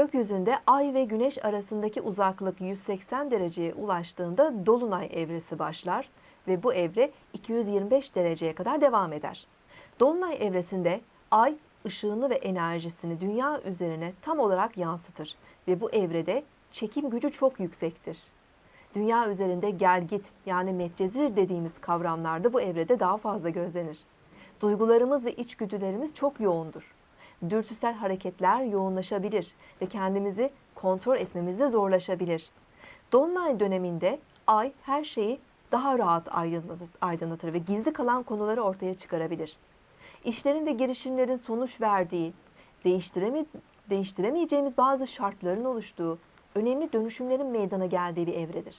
Gökyüzünde Ay ve Güneş arasındaki uzaklık 180 dereceye ulaştığında dolunay evresi başlar ve bu evre 225 dereceye kadar devam eder. Dolunay evresinde Ay ışığını ve enerjisini dünya üzerine tam olarak yansıtır ve bu evrede çekim gücü çok yüksektir. Dünya üzerinde gel git yani metcezir dediğimiz kavramlarda bu evrede daha fazla gözlenir. Duygularımız ve içgüdülerimiz çok yoğundur. Dürtüsel hareketler yoğunlaşabilir ve kendimizi kontrol etmemizde zorlaşabilir. Dolunay döneminde ay her şeyi daha rahat aydınlatır, ve gizli kalan konuları ortaya çıkarabilir. İşlerin ve girişimlerin sonuç verdiği, değiştireme, değiştiremeyeceğimiz bazı şartların oluştuğu, önemli dönüşümlerin meydana geldiği bir evredir.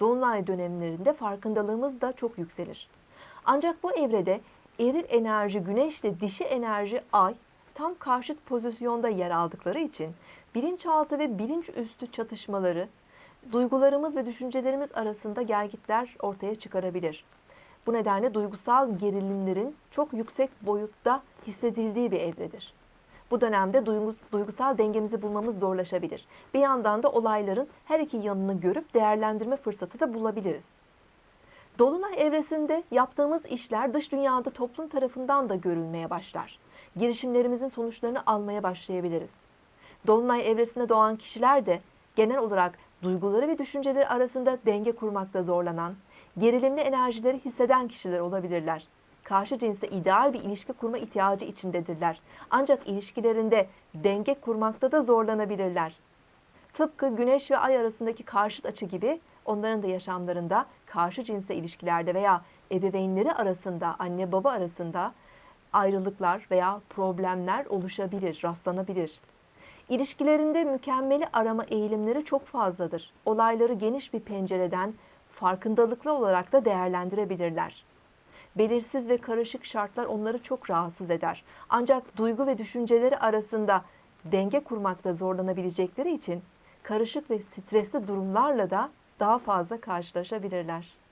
Dolunay dönemlerinde farkındalığımız da çok yükselir. Ancak bu evrede eril enerji güneşle dişi enerji ay tam karşıt pozisyonda yer aldıkları için bilinçaltı ve bilinç üstü çatışmaları duygularımız ve düşüncelerimiz arasında gelgitler ortaya çıkarabilir. Bu nedenle duygusal gerilimlerin çok yüksek boyutta hissedildiği bir evredir. Bu dönemde duygus- duygusal dengemizi bulmamız zorlaşabilir. Bir yandan da olayların her iki yanını görüp değerlendirme fırsatı da bulabiliriz. Dolunay evresinde yaptığımız işler dış dünyada toplum tarafından da görülmeye başlar. Girişimlerimizin sonuçlarını almaya başlayabiliriz. Dolunay evresinde doğan kişiler de genel olarak duyguları ve düşünceleri arasında denge kurmakta zorlanan, gerilimli enerjileri hisseden kişiler olabilirler. Karşı cinsle ideal bir ilişki kurma ihtiyacı içindedirler. Ancak ilişkilerinde denge kurmakta da zorlanabilirler. Tıpkı güneş ve ay arasındaki karşıt açı gibi onların da yaşamlarında karşı cinsle ilişkilerde veya ebeveynleri arasında, anne baba arasında ayrılıklar veya problemler oluşabilir, rastlanabilir. İlişkilerinde mükemmeli arama eğilimleri çok fazladır. Olayları geniş bir pencereden farkındalıklı olarak da değerlendirebilirler. Belirsiz ve karışık şartlar onları çok rahatsız eder. Ancak duygu ve düşünceleri arasında denge kurmakta zorlanabilecekleri için karışık ve stresli durumlarla da daha fazla karşılaşabilirler.